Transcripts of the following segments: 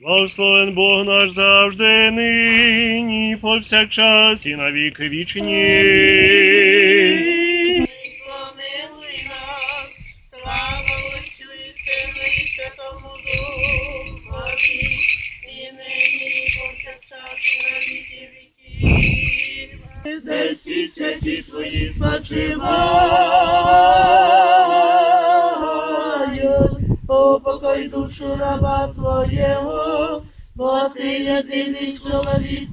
Благословен Бог наш завжди, нині, повсякчас і на віки вічні. Де всі святі твої спочивають, упокой душу раба твоєго, бо ти єдиний чоловік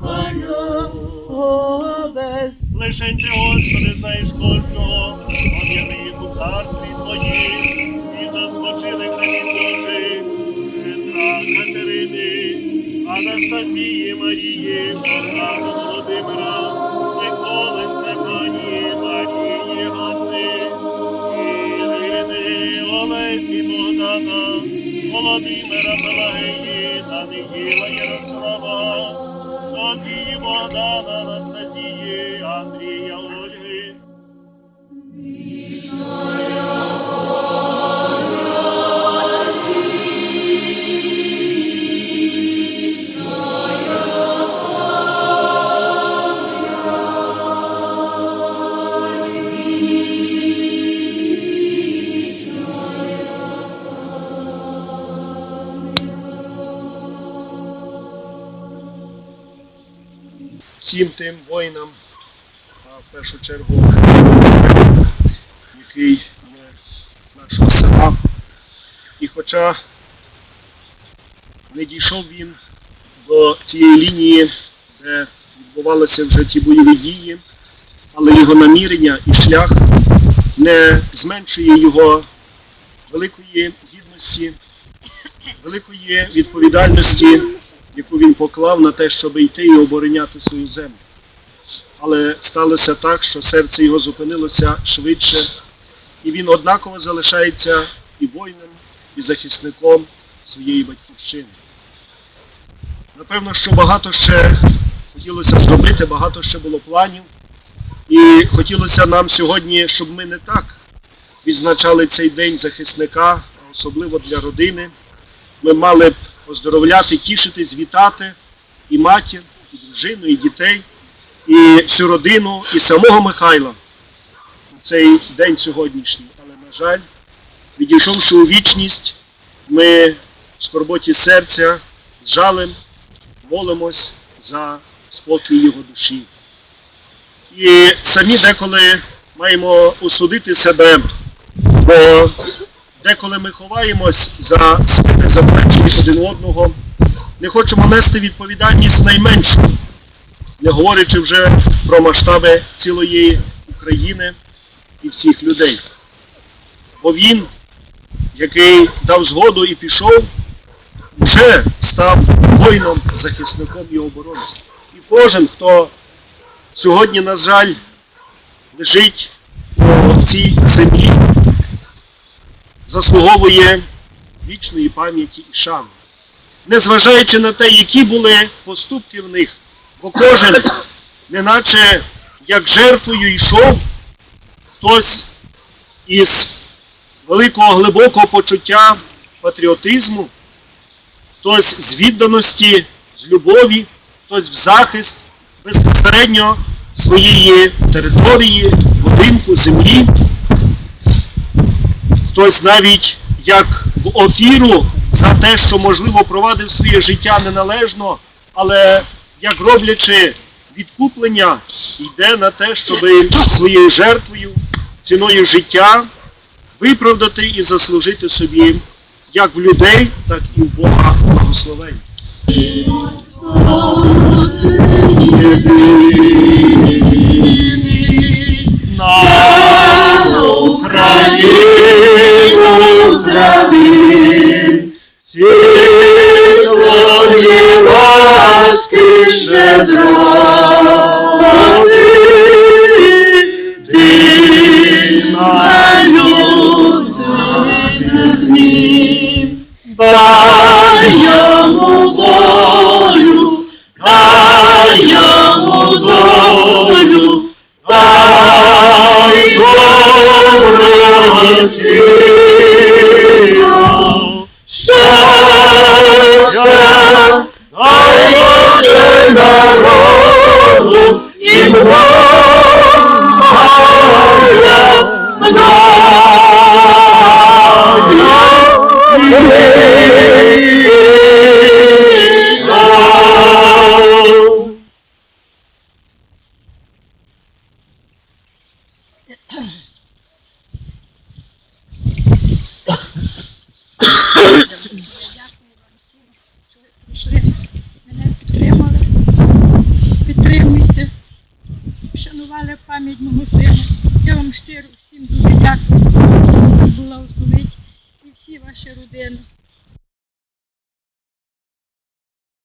без. Лишень ти, Господи, знаєш кожного, їх у царстві Твоїм, Софії, вода Анастасії, всім тим воїнам, в першу чергу, який є з нашого села. І хоча не дійшов він до цієї лінії, де відбувалися вже ті бойові дії, але його намірення і шлях не зменшує його великої гідності, великої відповідальності яку він поклав на те, щоб йти і обороняти свою землю. Але сталося так, що серце його зупинилося швидше, і він однаково залишається і воїном, і захисником своєї батьківщини. Напевно, що багато ще хотілося зробити, багато ще було планів. І хотілося нам сьогодні, щоб ми не так відзначали цей день захисника, особливо для родини. Ми мали б поздоровляти, тішитись, вітати і матір, і дружину, і дітей, і всю родину, і самого Михайла у цей день сьогоднішній. Але, на жаль, відійшовши у вічність, ми в скорботі серця з жалем молимось за спокій його душі. І самі деколи маємо осудити себе, бо деколи ми ховаємось за спини заплечені один одного, не хочемо нести відповідальність найменшу, не говорячи вже про масштаби цілої України і всіх людей. Бо він, який дав згоду і пішов, вже став воїном, захисником і оборонцем. І кожен, хто сьогодні, на жаль, лежить у цій землі, заслуговує вічної пам'яті і шани. Незважаючи на те, які були поступки в них, бо кожен, неначе як жертвою йшов, хтось із великого глибокого почуття патріотизму, хтось з відданості, з любові, хтось в захист безпосередньо своєї території, будинку, землі хтось навіть як в офіру за те, що, можливо, провадив своє життя неналежно, але як роблячи відкуплення, йде на те, щоб своєю жертвою, ціною життя виправдати і заслужити собі як в людей, так і в Бога благословень. Ласки щедроти, ти на людині, дай йому волю, дай йому долю, вшанували пам'ять мого сина. Я вам щиро всім дуже дякую. Вас благословить і всі ваші родини.